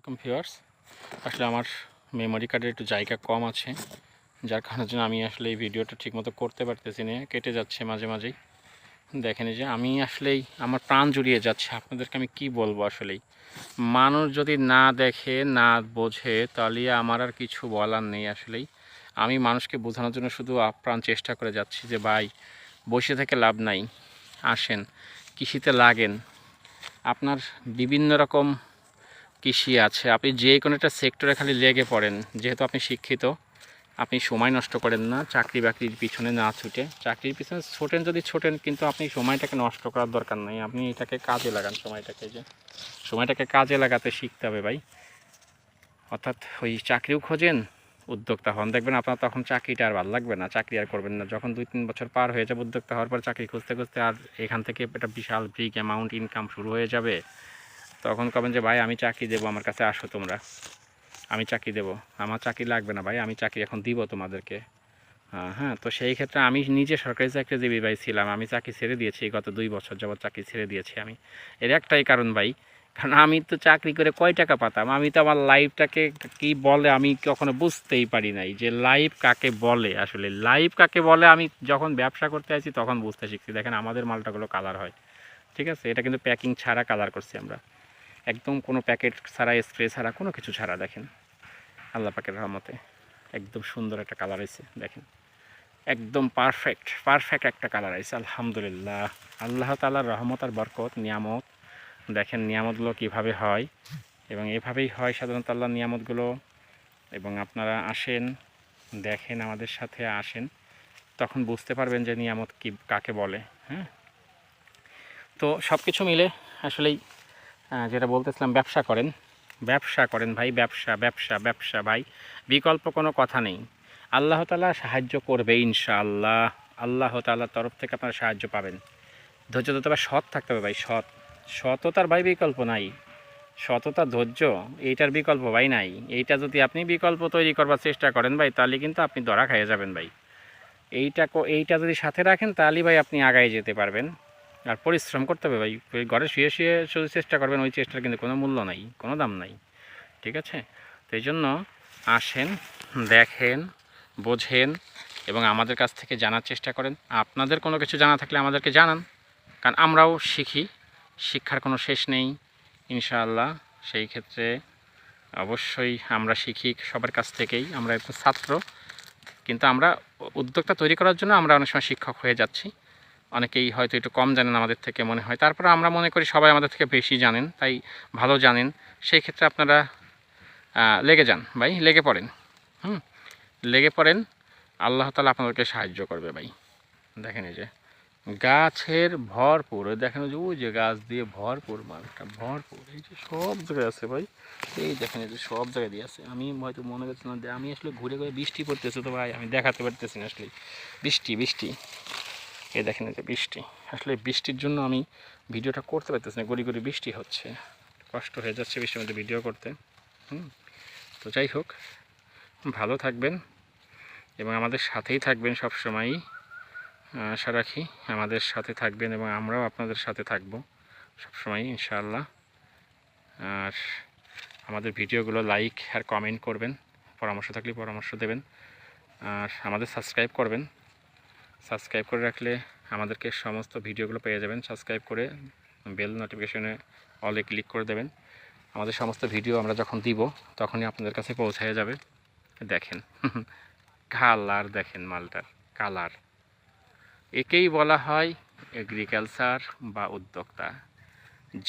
এরকম ভিউয়ার্স। আসলে আমার মেমোরি কার্ডের একটু জায়গা কম আছে, যার কারণের জন্য আমি আসলে এই ভিডিওটা ঠিকমতো করতে পারতেছি না, কেটে যাচ্ছে মাঝে মাঝেই। দেখেন যে আমি আসলেই আমার প্রাণ জুড়িয়ে যাচ্ছে, আপনাদেরকে আমি কি বলব আসলেই? মানুষ যদি না দেখে, না বোঝে, তাহলে আমার আর কিছু বলার নেই আসলেই। আমি মানুষকে বোঝানোর জন্য শুধু আপ্রাণ চেষ্টা করে যাচ্ছি যে, ভাই, বসে থেকে লাভ নাই, আসেন, কৃষিতে লাগেন। আপনার বিভিন্ন রকম কৃষি আছে, আপনি যে কোনো একটা সেক্টরে খালি লেগে পড়েন, যেহেতু আপনি শিক্ষিত, আপনি সময় নষ্ট করেন না, চাকরি বাকরির পিছনে না ছুটে। চাকরির পিছনে ছোটেন যদি ছোটেন, কিন্তু আপনি সময়টাকে নষ্ট করার দরকার নেই। আপনি এটাকে কাজে লাগান, সময়টাকে যে। সময়টাকে কাজে লাগাতে শিখতে হবে ভাই। অর্থাৎ ওই চাকরিও খোঁজেন, উদ্যোক্তা হন। দেখবেন আপনার তখন চাকরিটা আর ভালো লাগবে না, চাকরি আর করবেন না। যখন দুই তিন বছর পার হয়ে যাবে উদ্যোক্তা হওয়ার পর চাকরি খুঁজতে খুঁজতে আর এখান থেকে একটা বিশাল ব্রিক অ্যামাউন্ট ইনকাম শুরু হয়ে যাবে। তখন কবেন যে, ভাই, আমি চাকরি দেবো, আমার কাছে আসো তোমরা। আমি চাকরি দেবো। আমার চাকরি লাগবে না, ভাই, আমি চাকরি এখন দিব তোমাদেরকে। হ্যাঁ তো সেই ক্ষেত্রে আমি নিজে সরকারি চাকরিজীবী ভাই ছিলাম। আমি চাকরি ছেড়ে দিয়েছি, গত দুই বছর যাবৎ চাকরি ছেড়ে দিয়েছি আমি। এর একটাই কারণ, ভাই, কারণ আমি তো চাকরি করে কয় টাকা পাতাম? আমি তো আমার লাইফটাকে কি বলে আমি কখনো বুঝতেই পারি নাই যে, লাইফ কাকে বলে আসলে। লাইফ কাকে বলে আমি যখন ব্যবসা করতে আসি তখন বুঝতে শিখছি। দেখেন, আমাদের মালটাগুলো কালার হয়। ঠিক আছে? এটা কিন্তু প্যাকিং ছাড়া কালার করছি আমরা। একদম কোনো প্যাকেট ছাড়া, স্প্রে ছাড়া, কোনো কিছু ছাড়া দেখেন। আল্লাহ পাকের রহমতে একদম সুন্দর একটা কালার হয়েছে দেখেন। একদম পারফেক্ট পারফেক্ট একটা কালার আছে আলহামদুলিল্লাহ। আল্লাহ তালার রহমত আর বরকত, নিয়ামত। দেখেন নিয়ামতগুলো কীভাবে হয়, এবং এভাবেই হয় সাধারণত আল্লাহ নিয়ামতগুলো। এবং আপনারা আসেন, দেখেন, আমাদের সাথে আসেন, তখন বুঝতে পারবেন যে নিয়ামত কি, কাকে বলে হ্যাঁ? তো সব কিছু মিলে আসলেই যেটা বলতেছিলাম, ব্যবসা করেন। ব্যবসা করেন ভাই, ব্যবসা ব্যবসা ব্যবসা ভাই। বিকল্প কোনো কথা নেই। আল্লাহ তালা সাহায্য করবে ইনশাআল্লাহ। আল্লাহ তাল্লাহর তরফ থেকে আপনারা সাহায্য পাবেন। ধৈর্য ধরতে হবে, সৎ থাকতে হবে ভাই, সৎ। সততার ভাই বিকল্প নাই। সততা, ধৈর্য, এইটার বিকল্প ভাই নাই। এইটা যদি আপনি বিকল্প তৈরি করবার চেষ্টা করেন ভাই, তাহলে কিন্তু আপনি ধরা খাইয়ে যাবেন ভাই। এইটা এইটা যদি সাথে রাখেন তাহলে ভাই আপনি আগায় যেতে পারবেন। আর পরিশ্রম করতে হবে ভাই। ঘরে শুয়ে শুয়ে শুধু চেষ্টা করবেন, ওই চেষ্টার কিন্তু কোনো মূল্য নাই, কোনো দাম নাই, ঠিক আছে? তো এই জন্য আসেন, দেখেন, বোঝেন এবং আমাদের কাছ থেকে জানার চেষ্টা করেন। আপনাদের কোনো কিছু জানা থাকলে আমাদেরকে জানান, কারণ আমরাও শিখি, শিক্ষার কোনো শেষ নেই, ইনশাআল্লাহ। সেই ক্ষেত্রে অবশ্যই আমরা শিখি সবার কাছ থেকেই, আমরা একটু ছাত্র, কিন্তু আমরা উদ্যোক্তা তৈরি করার জন্য আমরা অনেক সময় শিক্ষক হয়ে যাচ্ছি। অনেকেই হয়তো একটু কম জানেন আমাদের থেকে মনে হয়। তারপরে আমরা মনে করি সবাই আমাদের থেকে বেশি জানেন, তাই ভালো জানেন। সেই ক্ষেত্রে আপনারা লেগে যান ভাই, লেগে পড়েন। হুম, লেগে পড়েন। আল্লাহ তালা আপনাদেরকে সাহায্য করবে ভাই। দেখেন এই যে, গাছের ভরপুর, দেখেন যে, ওই যে গাছ দিয়ে ভরপুর মালটা, ভরপুর। এই যে সব জায়গায় আছে ভাই। এই দেখেন এই যে সব জায়গায় দিয়ে আছে। আমি হয়তো মনে করছিলাম আমি আসলে ঘুরে ঘুরে বৃষ্টি পড়তেছে তো ভাই, আমি দেখাতে পারতেছি না আসলে। বৃষ্টি বৃষ্টি। এই দেখেন এই যে বৃষ্টি। আসলে বৃষ্টির জন্য আমি ভিডিওটা করতে পারতেছি না গড়ি গড়ি বৃষ্টি হচ্ছে। কষ্ট হয়ে যাচ্ছে বৃষ্টির মধ্যে ভিডিও করতে। হুম, তো যাই হোক, ভালো থাকবেন এবং আমাদের সাথেই থাকবেন সব সময়ই আশা রাখি আমাদের সাথে থাকবেন এবং আমরাও আপনাদের সাথে থাকব সবসময় ইনশাআল্লাহ। আর আমাদের ভিডিওগুলো লাইক আর কমেন্ট করবেন, পরামর্শ থাকলে পরামর্শ দেবেন। আর আমাদের সাবস্ক্রাইব করবেন। সাবস্ক্রাইব করে রাখলে আমাদেরকে সমস্ত ভিডিওগুলো পেয়ে যাবেন। সাবস্ক্রাইব করে বেল নোটিফিকেশনে অলে ক্লিক করে দেবেন। আমাদের সমস্ত ভিডিও আমরা যখন দিব, তখনই আপনাদের কাছে পৌঁছায় যাবে। দেখেন, কালার দেখেন মালটার, কালার। একেই বলা হয় এগ্রিকালচার বা উদ্যোক্তা।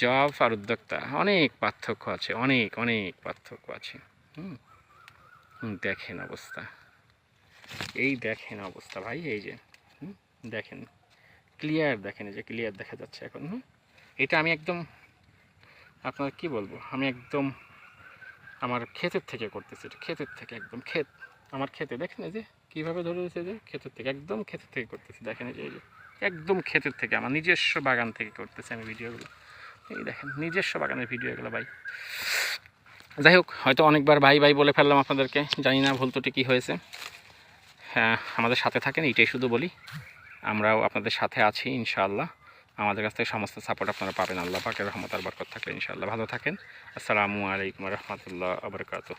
জব আর উদ্যোক্তা, অনেক পার্থক্য আছে, অনেক অনেক পার্থক্য আছে। দেখেন অবস্থা। এই দেখেন অবস্থা ভাই, এই যে। দেখেন ক্লিয়ার দেখেন, এই যে ক্লিয়ার দেখা যাচ্ছে এখন এটা আমি একদম, আপনার কি বলব, আমি একদম আমার ক্ষেতের থেকে করতেছি, এটা ক্ষেতের থেকে একদম, ক্ষেত, আমার ক্ষেতে, দেখেন এই যে, কীভাবে ধরে রয়েছে যে, ক্ষেতের থেকে, একদম ক্ষেতের থেকে করতেছি, দেখেন এই যে একদম ক্ষেতের থেকে, আমার নিজস্ব বাগান থেকে করতেছি আমি ভিডিওগুলো। এই দেখেন, নিজস্ব বাগানের ভিডিও এগুলো ভাই। যাই হোক, হয়তো অনেকবার ভাই ভাই বলে ফেললাম আপনাদেরকে, জানি না ভুল ত্রুটি কী হয়েছে। হ্যাঁ আমাদের সাথে থাকেন এইটাই শুধু বলি। আমরাও আপনাদের সাথে আছি, ইনশাআল্লাহ। আমাদের কাছ থেকে সমস্ত সাপোর্ট আপনারা পাবেন। আল্লাহ পাকের রহমত আর বরকত থাকলে ইনশাআল্লাহ। ভালো থাকেন। আসসালামু আলাইকুম রহমতুল্লাহ আবরকাত